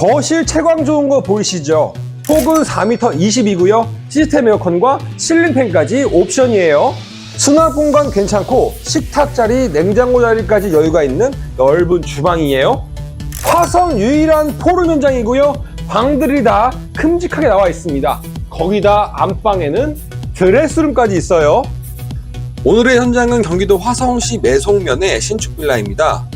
거실 채광 좋은 거 보이시죠? 폭은 4m 20이고요. 시스템 에어컨과 실링팬까지 옵션이에요. 수납 공간 괜찮고 식탁 자리, 냉장고 자리까지 여유가 있는 넓은 주방이에요. 화성 유일한 포름 현장이고요. 방들이 다 큼직하게 나와 있습니다. 거기다 안방에는 드레스룸까지 있어요. 오늘의 현장은 경기도 화성시 매송면의 신축 빌라입니다.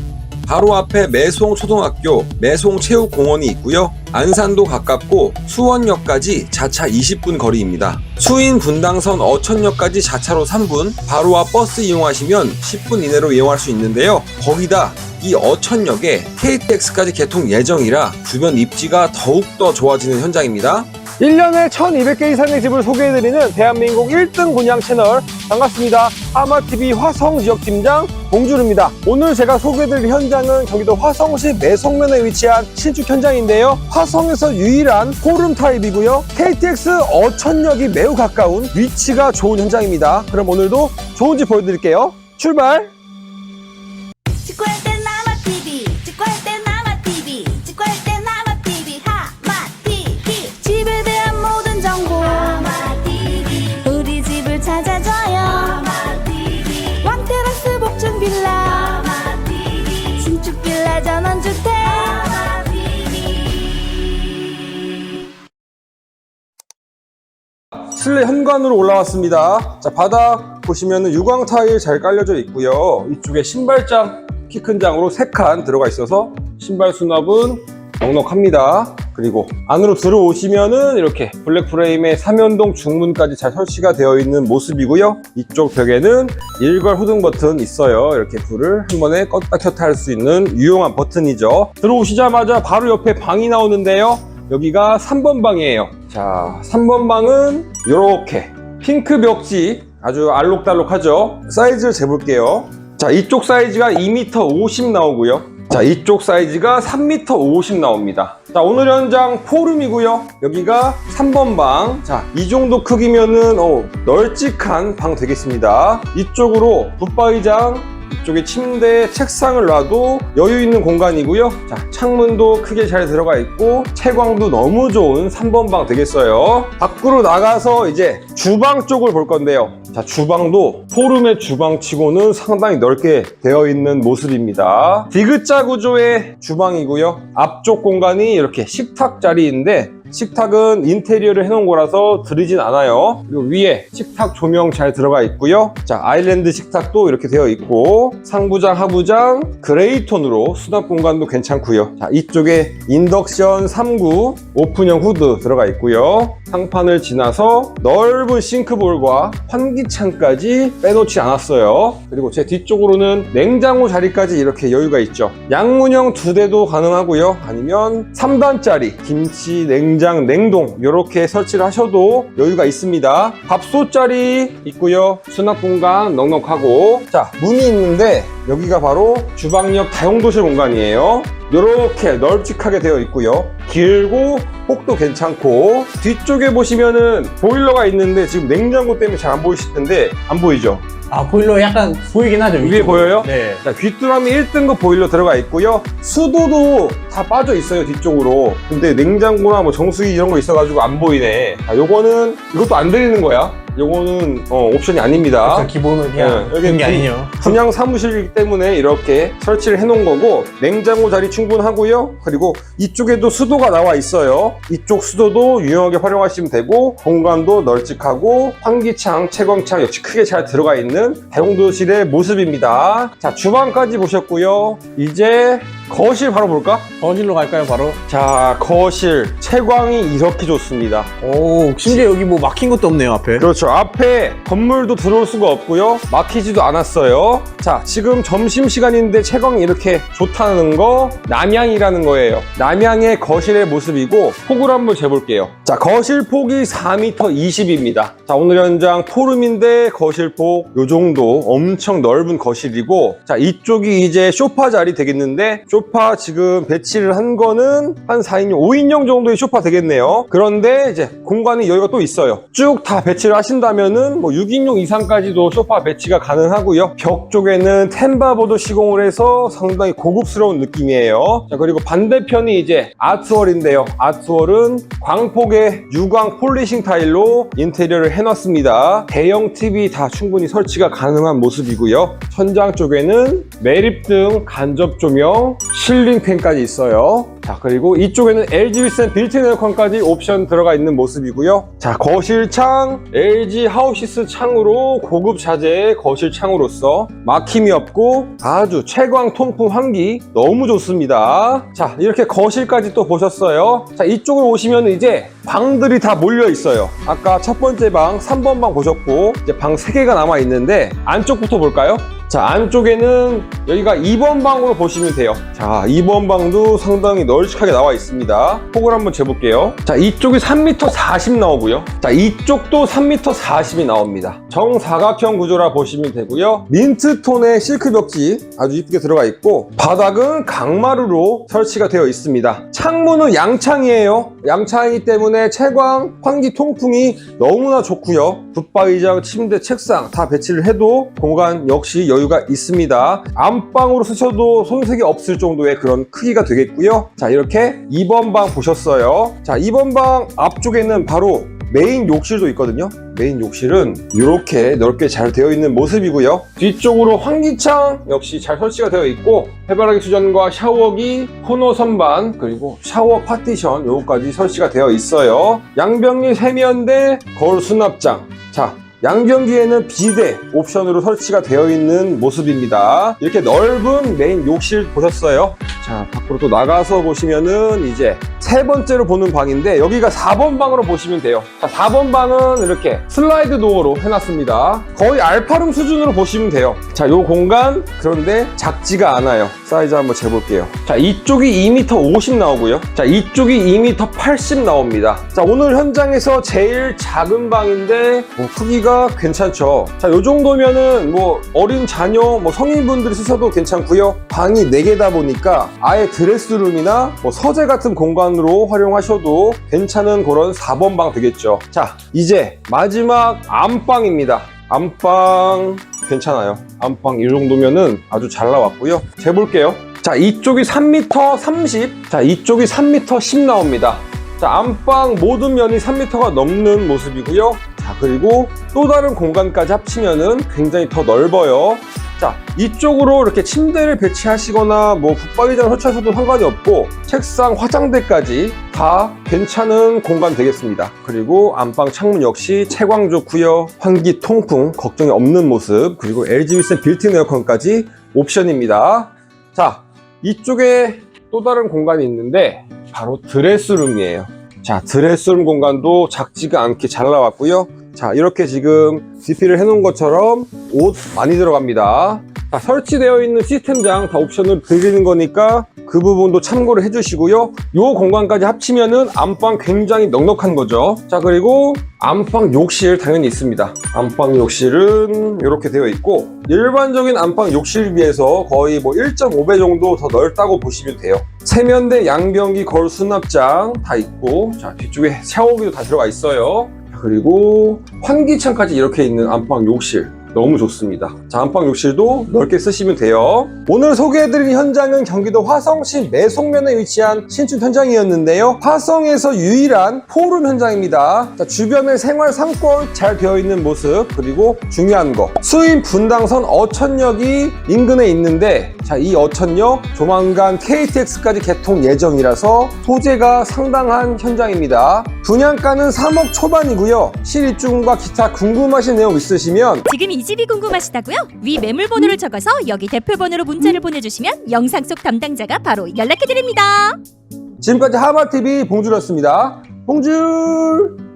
바로 앞에 매송 초등학교, 매송 체육공원이 있고요. 안산도 가깝고 수원역까지 자차 20분 거리입니다. 수인 분당선 어천역까지 자차로 3분, 바로 앞 버스 이용하시면 10분 이내로 이용할 수 있는데요. 거기다 이 어천역에 KTX까지 개통 예정이라 주변 입지가 더욱더 좋아지는 현장입니다. 1년에 1200개 이상의 집을 소개해드리는 대한민국 1등 분양 채널 반갑습니다. 하마TV 화성지역팀장 봉준우입니다. 오늘 제가 소개해드릴 현장은 경기도 화성시 매성면에 위치한 신축 현장인데요. 화성에서 유일한 포름 타입이고요. KTX 어천역이 매우 가까운 위치가 좋은 현장입니다. 그럼 오늘도 좋은 집 보여드릴게요. 출발! 실내 현관으로 올라왔습니다. 자, 바닥 보시면 유광 타일 잘 깔려져 있고요. 이쪽에 신발장 키 큰 장으로 3칸 들어가 있어서 신발 수납은 넉넉합니다. 그리고 안으로 들어오시면은 이렇게 블랙 프레임에 삼연동 중문까지 잘 설치가 되어 있는 모습이고요. 이쪽 벽에는 일괄 호등 버튼 있어요. 이렇게 불을 한 번에 껐다 켰다 할 수 있는 유용한 버튼이죠. 들어오시자마자 바로 옆에 방이 나오는데요. 여기가 3번 방이에요. 자, 3번 방은 이렇게 핑크 벽지 아주 알록달록하죠. 사이즈를 재볼게요. 자, 이쪽 사이즈가 2m 50 나오고요. 자, 이쪽 사이즈가 3m 50 나옵니다. 자, 오늘 현장 포름이고요. 여기가 3번 방. 자, 이 정도 크기면은 어, 널찍한 방 되겠습니다. 이쪽으로 붙박이장 이쪽에 침대, 책상을 놔도 여유 있는 공간이고요. 자, 창문도 크게 잘 들어가 있고 채광도 너무 좋은 3번 방 되겠어요. 밖으로 나가서 이제 주방 쪽을 볼 건데요. 자, 주방도 포름의 주방치고는 상당히 넓게 되어 있는 모습입니다. 디귿자 구조의 주방이고요. 앞쪽 공간이 이렇게 식탁 자리인데 식탁은 인테리어를 해놓은 거라서 들이진 않아요. 그리고 위에 식탁 조명 잘 들어가 있고요. 자, 아일랜드 식탁도 이렇게 되어 있고 상부장, 하부장 그레이 톤으로 수납 공간도 괜찮고요. 자, 이쪽에 인덕션 3구 오픈형 후드 들어가 있고요. 상판을 지나서 넓은 싱크볼과 환기창까지 빼놓지 않았어요. 그리고 제 뒤쪽으로는 냉장고 자리까지 이렇게 여유가 있죠. 양문형 두 대도 가능하고요. 아니면 3단짜리 김치, 냉장, 냉동 이렇게 설치를 하셔도 여유가 있습니다. 밥솥 자리 있고요. 수납 공간 넉넉하고 자 문이 있는데 여기가 바로 주방역 다용도실 공간이에요. 이렇게 널찍하게 되어 있고요. 길고 폭도 괜찮고 뒤쪽에 보시면은 보일러가 있는데 지금 냉장고 때문에 잘 안 보이실 텐데 안 보이죠? 아 보일러 약간 보이긴 하죠. 위에 위쪽으로. 보여요? 네. 자, 귀뚜라미 1등급 보일러 들어가 있고요. 수도도 다 빠져 있어요, 뒤쪽으로. 근데 냉장고나 뭐 정수기 이런 거 있어가지고 안 보이네. 자, 요거는, 이것도 안 들리는 거야. 요거는, 어, 옵션이 아닙니다. 그 기본은 그냥 네, 그런 게 분- 아니에요. 분양 사무실이기 때문에 이렇게 설치를 해놓은 거고 냉장고 자리 충분하고요. 그리고 이쪽에도 수도가 나와 있어요. 이쪽 수도도 유용하게 활용하시면 되고 공간도 널찍하고 환기창, 채광창 역시 크게 잘 들어가 있는 다용도실의 모습입니다. 자 주방까지 보셨고요. 이제 거실 바로 볼까? 거실로 갈까요 바로? 자 거실 채광이 이렇게 좋습니다. 오 심지어 여기 뭐 막힌 것도 없네요 앞에. 그렇죠. 앞에 건물도 들어올 수가 없고요. 막히지도 않았어요. 자, 지금 점심시간인데 채광이 이렇게 좋다는 거 남향이라는 거예요. 남향의 거실의 모습이고 폭을 한번 재볼게요. 자, 거실 폭이 4m 20입니다. 자, 오늘 현장 포름인데 거실 폭 요 정도 엄청 넓은 거실이고 자, 이쪽이 이제 쇼파 자리 되겠는데 소파 지금 배치를 한 거는 한 4인용, 5인용 정도의 소파 되겠네요. 그런데 이제 공간이 여유가 또 있어요. 쭉 다 배치를 하신다면은 뭐 6인용 이상까지도 소파 배치가 가능하고요. 벽 쪽에는 템바보드 시공을 해서 상당히 고급스러운 느낌이에요. 자, 그리고 반대편이 이제 아트월인데요. 아트월은 광폭의 유광 폴리싱 타일로 인테리어를 해놨습니다. 대형 TV 다 충분히 설치가 가능한 모습이고요. 천장 쪽에는 매립등, 간접 조명, 실링 팬까지 있어요. 자 그리고 이쪽에는 LG 윌슨 빌트인 에어컨까지 옵션 들어가 있는 모습이고요. 자 거실 창 LG 하우시스 창으로 고급 자재의 거실 창으로서 막힘이 없고 아주 채광 통풍 환기 너무 좋습니다. 자 이렇게 거실까지 또 보셨어요. 자 이쪽으로 오시면 이제 방들이 다 몰려 있어요. 아까 첫 번째 방 3번 방 보셨고 이제 방 3개가 남아 있는데 안쪽부터 볼까요? 자 안쪽에는 여기가 2번 방으로 보시면 돼요. 자 2번 방도 상당히 널찍하게 나와 있습니다. 폭을 한번 재볼게요. 자 이쪽이 3m 40 나오고요. 자 이쪽도 3m 40이 나옵니다. 정사각형 구조라 보시면 되고요. 민트톤의 실크 벽지 아주 이쁘게 들어가 있고 바닥은 강마루로 설치가 되어 있습니다. 창문은 양창이에요. 양창이기 때문에 채광 환기 통풍이 너무나 좋고요. 붙박이장 침대 책상 다 배치를 해도 공간 역시 여유 가 있습니다. 안방으로 쓰셔도 손색이 없을 정도의 그런 크기가 되겠고요. 자 이렇게 2번 방 보셨어요? 자 2번 방 앞쪽에는 바로 메인 욕실도 있거든요. 메인 욕실은 이렇게 넓게 잘 되어 있는 모습이고요. 뒤쪽으로 환기창 역시 잘 설치가 되어 있고 해바라기 수전과 샤워기 코너 선반 그리고 샤워 파티션 요거까지 설치가 되어 있어요. 양변기 세면대 거울 수납장. 자 양변기에는 비대 옵션으로 설치가 되어 있는 모습입니다. 이렇게 넓은 메인 욕실 보셨어요? 자, 밖으로 또 나가서 보시면은 이제 세 번째로 보는 방인데 여기가 4번 방으로 보시면 돼요. 자, 4번 방은 이렇게 슬라이드 도어로 해놨습니다. 거의 알파룸 수준으로 보시면 돼요. 자, 요 공간 그런데 작지가 않아요. 사이즈 한번 재볼게요. 자, 이쪽이 2m 50 나오고요. 자, 이쪽이 2m 80 나옵니다. 자, 오늘 현장에서 제일 작은 방인데 뭐 크기가 괜찮죠. 자, 요 정도면은 뭐 어린 자녀, 뭐 성인분들이 쓰셔도 괜찮고요. 방이 4개다 보니까 아예 드레스룸이나 뭐 서재 같은 공간으로 활용하셔도 괜찮은 그런 4번 방 되겠죠. 자, 이제 마지막 안방입니다. 안방 괜찮아요. 안방 이 정도면은 아주 잘 나왔고요. 재볼게요. 자, 이쪽이 3m 30, 자, 이쪽이 3m 10 나옵니다. 자, 안방 모든 면이 3m가 넘는 모습이고요. 자, 그리고 또 다른 공간까지 합치면은 굉장히 더 넓어요. 자, 이쪽으로 이렇게 침대를 배치하시거나 뭐 붙박이장 설치하셔도 상관이 없고 책상, 화장대까지 다 괜찮은 공간 되겠습니다. 그리고 안방 창문 역시 채광 좋고요. 환기, 통풍 걱정이 없는 모습 그리고 LG 윌슨 빌트인 에어컨까지 옵션입니다. 자, 이쪽에 또 다른 공간이 있는데 바로 드레스룸이에요. 자, 드레스룸 공간도 작지가 않게 잘 나왔고요. 자, 이렇게 지금 DP를 해놓은 것처럼 옷 많이 들어갑니다. 자, 설치되어 있는 시스템장 다 옵션을 드리는 거니까 그 부분도 참고를 해주시고요. 요 공간까지 합치면은 안방 굉장히 넉넉한 거죠. 자, 그리고 안방 욕실 당연히 있습니다. 안방 욕실은 이렇게 되어 있고 일반적인 안방 욕실에 비해서 거의 뭐 1.5배 정도 더 넓다고 보시면 돼요. 세면대, 양변기, 거울 수납장 다 있고 자 뒤쪽에 샤워기도 다 들어가 있어요. 그리고 환기창까지 이렇게 있는 안방 욕실 너무 좋습니다. 자, 안방 욕실도 넓게 쓰시면 돼요. 오늘 소개해드린 현장은 경기도 화성시 매송면에 위치한 신축 현장이었는데요. 화성에서 유일한 포룸 현장입니다. 자, 주변에 생활 상권 잘 되어 있는 모습, 그리고 중요한 거. 수인 분당선 어천역이 인근에 있는데, 자, 이 어천역 조만간 KTX까지 개통 예정이라서 소재가 상당한 현장입니다. 분양가는 3억 초반이고요. 실입주금과 기타 궁금하신 내용 있으시면 지금 이 집이 궁금하시다고요? 위 매물 번호를 적어서 여기 대표 번호로 문자를 보내주시면 영상 속 담당자가 바로 연락해 드립니다. 지금까지 하마TV 봉준이었습니다. 봉준!